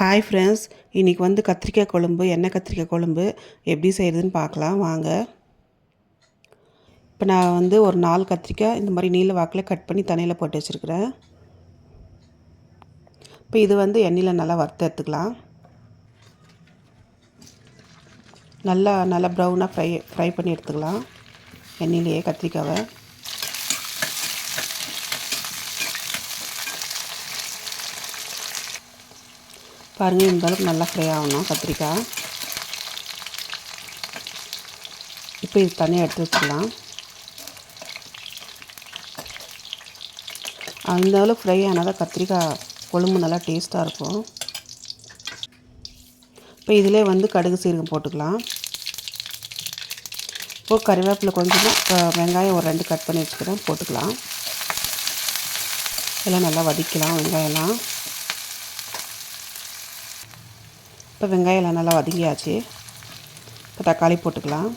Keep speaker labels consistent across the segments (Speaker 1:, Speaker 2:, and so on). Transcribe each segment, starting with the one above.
Speaker 1: Hi friends இன்றைக்கி வந்து கத்திரிக்காய் குழம்பு எண்ணெய் கத்திரிக்காய் குழம்பு எப்படி செய்கிறதுன்னு பார்க்கலாம். வாங்க. இப்போ நான் வந்து ஒரு நாலு கத்திரிக்காய் இந்த மாதிரி நீல வாக்கில் கட் பண்ணி தண்ணியில் போட்டு வச்சுருக்கிறேன். இப்போ இது வந்து எண்ணெயில் நல்லா வறுத்து எடுத்துக்கலாம். நல்லா நல்லா ப்ரௌனாக ஃப்ரை ஃப்ரை பண்ணி எடுத்துக்கலாம். எண்ணெயிலேயே கத்திரிக்காவை. பாருங்கள் இந்த அளவுக்கு நல்லா ஃப்ரை ஆகணும் கத்திரிக்காய். இப்போ இது தனியாக எடுத்து வச்சுக்கலாம் அந்த அளவுக்கு ஃப்ரை ஆனால் தான் கத்திரிக்காய் கொழும்பு நல்லா டேஸ்ட்டாக இருக்கும். இப்போ இதிலே வந்து கடுகு சீரகம் போட்டுக்கலாம். இப்போது கறிவேப்பிலை கொஞ்சமாக வெங்காயம் ஒரு ரெண்டு கட் பண்ணி வச்சுக்கிறேன் போட்டுக்கலாம். எல்லாம் நல்லா வதக்கலாம் வெங்காயம்லாம். இப்போ வெங்காயம் நல்லா வதங்கியாச்சு. இப்போ தக்காளி போட்டுக்கலாம்.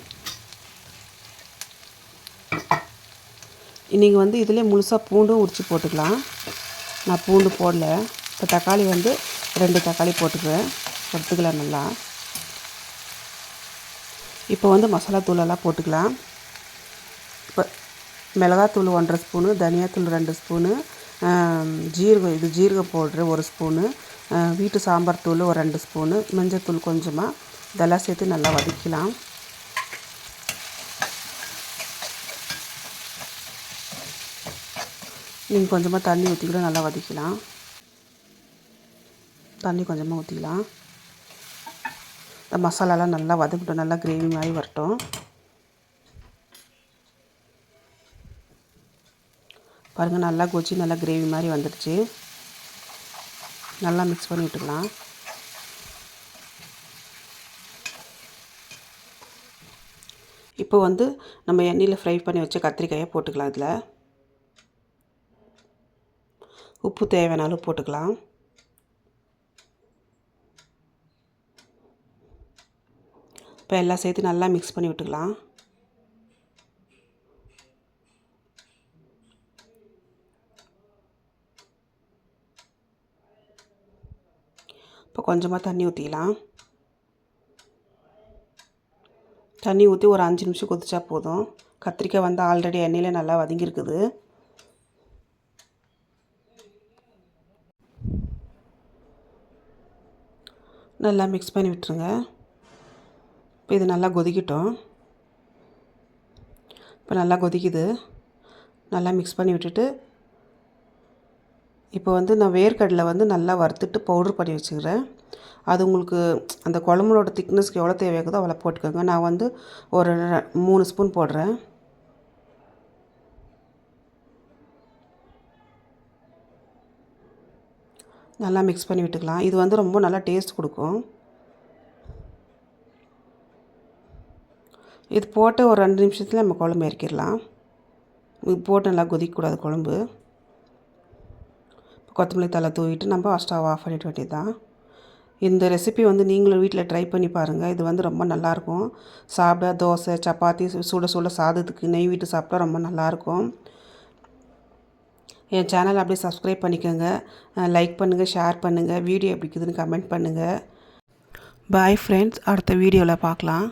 Speaker 1: இன்றைக்கி வந்து இதிலே முழுசாக பூண்டும் உரித்து போட்டுக்கலாம். நான் பூண்டு போடல. இப்போ தக்காளி வந்து ரெண்டு தக்காளி போட்டுக்குவேன். எடுத்துக்கலாம் நல்லா. இப்போ வந்து மசாலா தூளெல்லாம் போட்டுக்கலாம். இப்போ மிளகாத்தூள் ஒன்றரை ஸ்பூனு தனியாத்தூள் ரெண்டு ஸ்பூனு ஜீரகம் இது ஜீரகம் பவுட்ரு ஒரு ஸ்பூனு வீட்டு சாம்பார் தூள் ஒரு ரெண்டு ஸ்பூனு மஞ்சத்தூள் கொஞ்சமாக இதெல்லாம் சேர்த்து நல்லா வதக்கலாம். நீங்கள் கொஞ்சமாக தண்ணி ஊற்றி கூட நல்லா வதக்கலாம். தண்ணி கொஞ்சமாக ஊற்றிக்கலாம் இந்த மசாலாலாம் நல்லா வதக்கிட்டோம் நல்லா கிரேவி மாதிரி வரட்டும். பாருங்கள் நல்லா கொச்சி நல்லா கிரேவி மாதிரி வந்துடுச்சு. நல்லா மிக்ஸ் பண்ணி விட்டுக்கலாம் இப்போ வந்து நம்ம எண்ணெயில் ஃப்ரை பண்ணி வச்ச கத்திரிக்காயை போட்டுக்கலாம் இதில். உப்பு தேவையானாலும் போட்டுக்கலாம். இப்போ எல்லாம் சேர்த்து நல்லா மிக்ஸ் பண்ணி விட்டுக்கலாம். இப்போ கொஞ்சமாக தண்ணி ஊற்றிக்கலாம் தண்ணி ஊற்றி ஒரு அஞ்சு நிமிஷம் கொதிச்சா போதும். கத்திரிக்காய் வந்து ஆல்ரெடி எண்ணெயில் நல்லா வதங்கியிருக்குது. நல்லா மிக்ஸ் பண்ணி விட்டுருங்க. இப்போ இது நல்லா கொதிக்கட்டும். இப்போ நல்லா கொதிக்குது. நல்லா மிக்ஸ் பண்ணி விட்டுட்டு இப்போ வந்து நான் வேர்க்கடலை வந்து நல்லா வறுத்துட்டு பவுட்ரு பண்ணி வச்சுக்கிறேன். அது உங்களுக்கு அந்த குழம்புலோட திக்னஸ்க்கு எவ்வளோ தேவையாகுதோ அவ்வளோ போட்டுக்கோங்க. நான் வந்து ஒரு மூணு ஸ்பூன் போடுறேன். நல்லா மிக்ஸ் பண்ணி விட்டுக்கலாம். இது வந்து ரொம்ப நல்லா டேஸ்ட் கொடுக்கும். இது போட்டு ஒரு ரெண்டு நிமிஷத்தில் நம்ம குழம்பு இறக்கிடலாம். இது போட்டு நல்லா கொதிக்கக்கூடாது குழம்பு. கொத்தமல்லி தலை தூவிட்டு நம்ம ஸ்டவ் ஆஃப் பண்ணிட்டு வேண்டியது தான் இந்த ரெசிபி வந்து நீங்களும் வீட்டில் ட்ரை பண்ணி பாருங்கள் இது வந்து ரொம்ப நல்லாயிருக்கும். சாப்பிட தோசை சப்பாத்தி சுட சுட சாதத்துக்கு நெய் விட்டு சாப்பிட்டா ரொம்ப நல்லாயிருக்கும். என் சேனல் அப்படியே சப்ஸ்கிரைப் பண்ணிக்கோங்க. லைக் பண்ணுங்கள் ஷேர் பண்ணுங்கள் வீடியோ எப்படி இருக்குதுன்னு கமெண்ட் பண்ணுங்கள் பாய் ஃப்ரெண்ட்ஸ் அடுத்த வீடியோவில் பார்க்கலாம்.